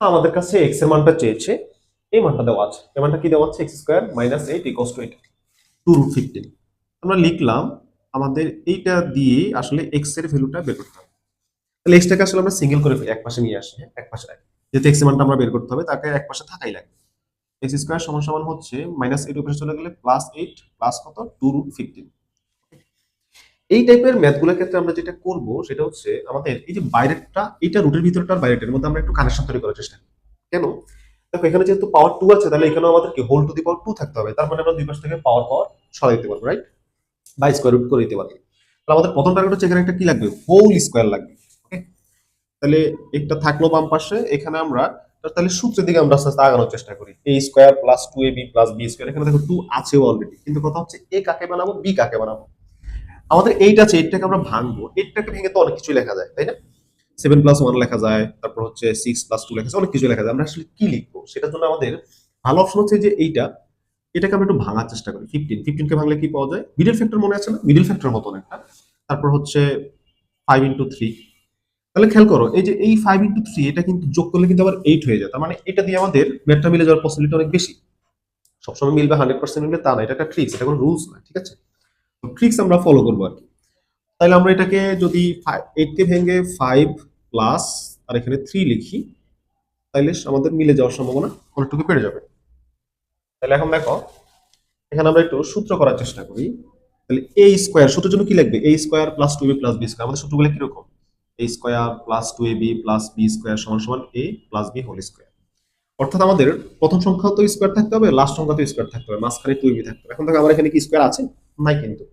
আমাদের কাছে এক্সের মানটা চেয়েছে এই মানটা দেওয়া আছে। এই মানটা কি দেওয়া আছে? X square minus eight equals two eight two root fifteen আমরা লিখলাম আমাদের এইটা দিয়ে আসলে এক্সের ভ্যালুটা বের করতে হবে। তাহলে এক্সটাকে আসলে আমরা সিঙ্গেল করে এক পাশে নিয়ে আসি হ্যাঁ, এক পাশে রাখি। যেহেতু এক্সের মানটা আমরা বের করতে হবে তাকে এক পাশে থাকাই লাগে। এক্স স্কোয়ার সমান সমান হচ্ছে মাইনাস এইট উপরে চলে গেলে প্লাস এইট প্লাস কত? টু রুট ফিফটিন এই টাইপের ম্যাথগুলোর ক্ষেত্রে আমরা যেটা করব সেটা হচ্ছে আমাদের এই যে বাইরেরটা এটা রুটের ভিতরটার বাইরেটার মধ্যে আমরা একটু কানেকশন তৈরি করার চেষ্টা করি। কেন? দেখো, এখানে যেহেতু পাওয়ার টু আছে, তাহলে এখানেও আমাদের কি whole to the power two থাকতে হবে। তার মানে আমরা দুই পাশ থেকে পাওয়ার পাওয়ার সরাই দিতে পারব রাইট বাই স্কোয়ার রুট করে দিতে পারব। তাহলে আমাদের প্রথম টার্গেট হচ্ছে এখানে একটা কি লাগবে? হোল স্কোয়ার লাগবে ওকে তাহলে একটা থাকল বাম পাশে, এখানে আমরা তাহলে সূত্রের দিকে আমরা আস্তে আস্তে আগানোর চেষ্টা করি। A square plus two A B plus B square এখানে দেখো টু আছেও অলরেডি কিন্তু কথা হচ্ছে এ কাকে বানাবো? বি কাকে বানাবো? আমাদের এইট আছে এইটটাকে আমরা ভাঙবো। এইটটাকে ভেঙে তো অনেক কিছু লেখা যায়, তাই না? সেভেন প্লাস ওয়ান লেখা যায়, তারপর হচ্ছে সিক্স প্লাস টু লেখা যায়, অনেক কিছু লেখা যায়। আমরা আসলে কি লিখব? সেটার জন্য আমাদের ভালো অপশন হচ্ছে যে এইটা, এটাকে আমরা একটু ভাঙার চেষ্টা করি। ফিফটিন ফিফটিনকে ভাঙলে কি পাওয়া যায়? মিডিল ফ্যাক্টর মনে আছে না? মিডিল ফ্যাক্টর মতন একটা। তারপর হচ্ছে ফাইভ ইন্টু থ্রি তাহলে খেয়াল করো, এই যে এই ফাইভ ইন্টু থ্রি এটা কিন্তু যোগ করলে কিন্তু আবার এইট হয়ে যায়। তার মানে এটা দিয়ে আমাদের ম্যাথটা মিলে যাওয়ার পসিবিলিটি অনেক বেশি। সবসময় মিলবে হান্ড্রেড পার্সেন্ট মিলবে তা না, এটা একটা ট্রিক্স এটা কোনো রুলস না, ঠিক আছে? ট্রিক্স আমরা ফলো করব আর কি। তাহলে আমরা এটাকে যদি এইটকে ভেঙে ফাইভ প্লাস আর এখানে থ্রি লিখি তাহলে আমাদের মিলে যাওয়ার সম্ভাবনা অনেকটুকু বেড়ে যাবে। তাহলে এখন দেখো, এখানে আমরা একটু সূত্র করার চেষ্টা করি। তাহলে এই স্কোয়ার সূত্রের জন্য কি লাগবে এই square plus two B plus B square আমাদের সূত্রগুলো কীরকম? A square plus two A B plus B square সমান সমান A plus B whole square অর্থাৎ আমাদের প্রথম সংখ্যা তো স্কোয়ার থাকতে হবে লাস্ট সংখ্যা তো স্কোয়ার থাকতে হবে, মাঝখানে টু বি থাকতে হবে। এখন দেখো, আমার এখানে কি স্কোয়ার আছে? নাই কিন্তু।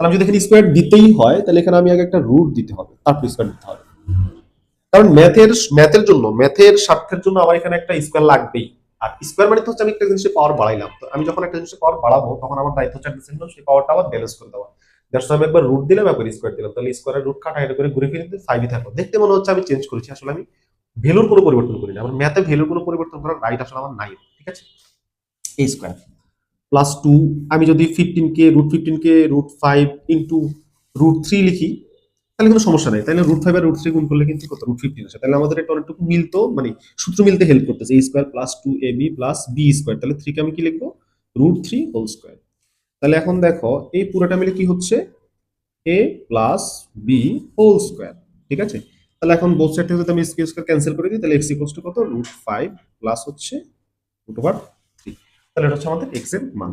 তাহলে আমি যদি এখানে স্কোয়ার দিতেই হয়, তাহলে এখানে আমি আগে একটা রুট দিতে হবে তারপর স্কোয়ার দিতে হবে। কারণ ম্যাথের ম্যাথের জন্য ম্যাথের স্বার্থের জন্য আমার এখানে একটা স্কোয়ার লাগবেই। আর স্কোয়ার মানে তো হচ্ছে আমি একটা জিনিসের পাওয়ার বাড়াইলাম। তো আমি যখন একটা জিনিসের পাওয়ার বাড়াবো, তখন আমার দায়িত্ব হচ্ছে একটা সেই পাওয়ারটা আবার ব্যালেন্স করে দেওয়া। দ্যাটস আমি একবার রুট দিলাম, একবার স্কোয়ার দিলাম। তাহলে স্কোয়ারের রুট কাটা এটা করে ঘুরে ফিরে ফাইভই থাকল। দেখতে মনে হচ্ছে আমি চেঞ্জ করেছি, আসলে আমি ভ্যালুর কোনো পরিবর্তন করি না আমার ম্যাথে ভ্যালুর কোনো পরিবর্তন করার রাইট আসলে আমার নাই। ঠিক আছে? এই স্কোয়ার প্লাস টু আমি যদি ফিফটিন কে রুট ফিফটিন কে root five into root three লিখি, তাহলে কোনো সমস্যা নেই। তাহলে রুট ফাইভ আর রুট থ্রি গুণ করলে কিন্তু কত? রুট ফিফটিন আসে। তাহলে আমাদের এটা অনেকটুকু মিলতো মানে সূত্র মিলতে হেল্প করতেছে। A square plus two A B plus B square তাহলে থ্রিকে আমি কি লিখব? রুট থ্রি হোল স্কোয়ার তাহলে এখন দেখো, এই পুরোটা মিলে কি হচ্ছে? A plus B whole square ঠিক আছে? তাহলে এখন বোথ সাইড থেকে যদি আমি স্কোয়ার ক্যান্সেল করে দিই, তাহলে এক্স ইকোয়াস টু কত? রুট ফাইভ প্লাস হচ্ছে রুট ওভার তাহলে এটা হচ্ছে আমাদের এক্সের মান